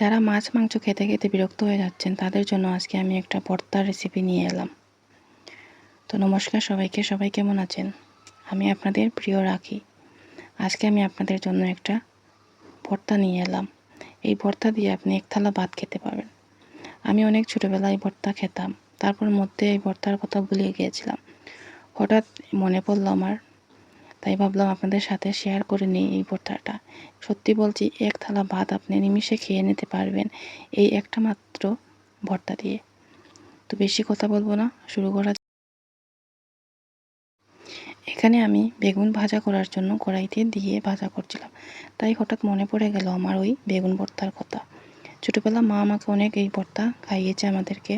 যারা মাছ, মাংস খেতে খেতে বিরক্ত হয়ে যাচ্ছেন, তাদের জন্য আজকে আমি একটা ভর্তার রেসিপি নিয়ে এলাম। তো নমস্কার সবাইকে, সবাই কেমন আছেন? আমি আপনাদের প্রিয় রাখি। আজকে আমি আপনাদের জন্য একটা ভর্তা নিয়ে এলাম। এই ভর্তা দিয়ে আপনি এক থালা ভাত খেতে পারবেন। আমি অনেক ছোটোবেলায় ভর্তা খেতাম। তারপর মধ্যে এই ভর্তার কথা ভুলিয়ে গিয়েছিলাম। হঠাৎ মনে পড়ল আমার তাই ভাবলাম আপনাদের সাথে শেয়ার করে নিই এই ভর্তাটা। সত্যি বলছি, এক থালা ভাত আপনি নিমিষে খেয়ে নিতে পারবেন এই একটা মাত্র ভর্তা দিয়ে। তো বেশি কথা বলব না, শুরু করা এখানে আমি বেগুন ভাজা করার জন্য কড়াইতে দিয়ে ভাজা করছিলাম। তাই হঠাৎ মনে পড়ে গেল আমার ওই বেগুন ভর্তার কথা। ছোটোবেলা মা আমাকে অনেক এই ভর্তা খাইয়েছে আমাদেরকে।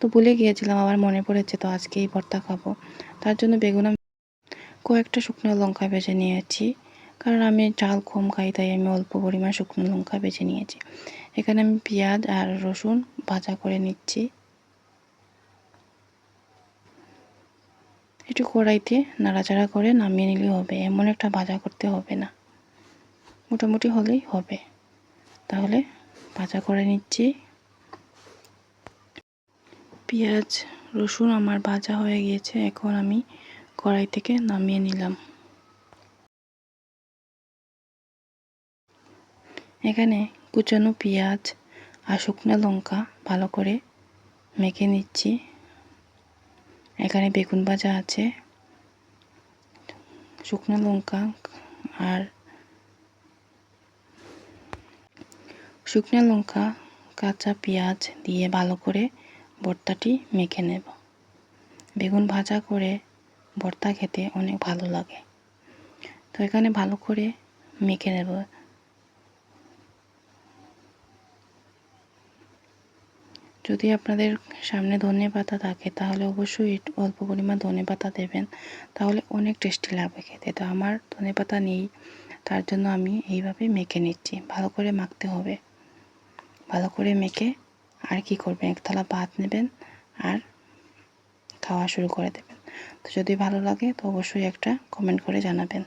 তো ভুলে গিয়েছিলাম, আবার মনে পড়েছে তো আজকে এই ভর্তা খাব। তার জন্য বেগুন কয়েকটা শুকনো লঙ্কা বেছে নিয়েছি। কারণ আমি চাল কম খাই, তাই আমি অল্প পরিমাণ শুকনো লঙ্কা বেছে নিয়েছি। এখানে আমি পেঁয়াজ আর রসুন ভাজা করে নিচ্ছি। একটু কড়াইতে নাড়াচাড়া করে নামিয়ে নিলে হবে। এমন একটা ভাজা করতে হবে না। মোটামুটি হলেই হবে। তাহলে ভাজা করে নিচ্ছি। পেঁয়াজ, রসুন আমার ভাজা হয়ে গিয়েছে। এখন আমি কড়াই থেকে নামিয়ে নিলাম। এখানে কুচানো পেঁয়াজ আর শুকনো লঙ্কা ভালো করে মেখে নিচ্ছি। এখানে বেগুন ভাজা আছে, শুকনো লঙ্কা আর শুকনো লঙ্কা, কাঁচা পেঁয়াজ দিয়ে ভালো করে ভর্তাটি মেখে নেব। বেগুন ভাজা করে ভর্তা খেতে অনেক ভালো লাগে। তো এখানে ভালো করে মেখে নেব। যদি আপনাদের সামনে ধনে পাতা থাকে, তাহলে অবশ্যই অল্প পরিমাণ ধনে পাতা দেবেন। তাহলে অনেক টেস্টি লাগবে খেতে। তো আমার ধনে পাতা নেই, তার জন্য আমি এইভাবে মেখে নিচ্ছি। ভালো করে মাখতে হবে। ভালো করে মেখে আর কি করবেন? একতলা ভাত নেবেন আর খাওয়া শুরু করে দেবেন। তো যদি ভালো লাগে তো অবশ্যই একটা কমেন্ট করে জানাবেন।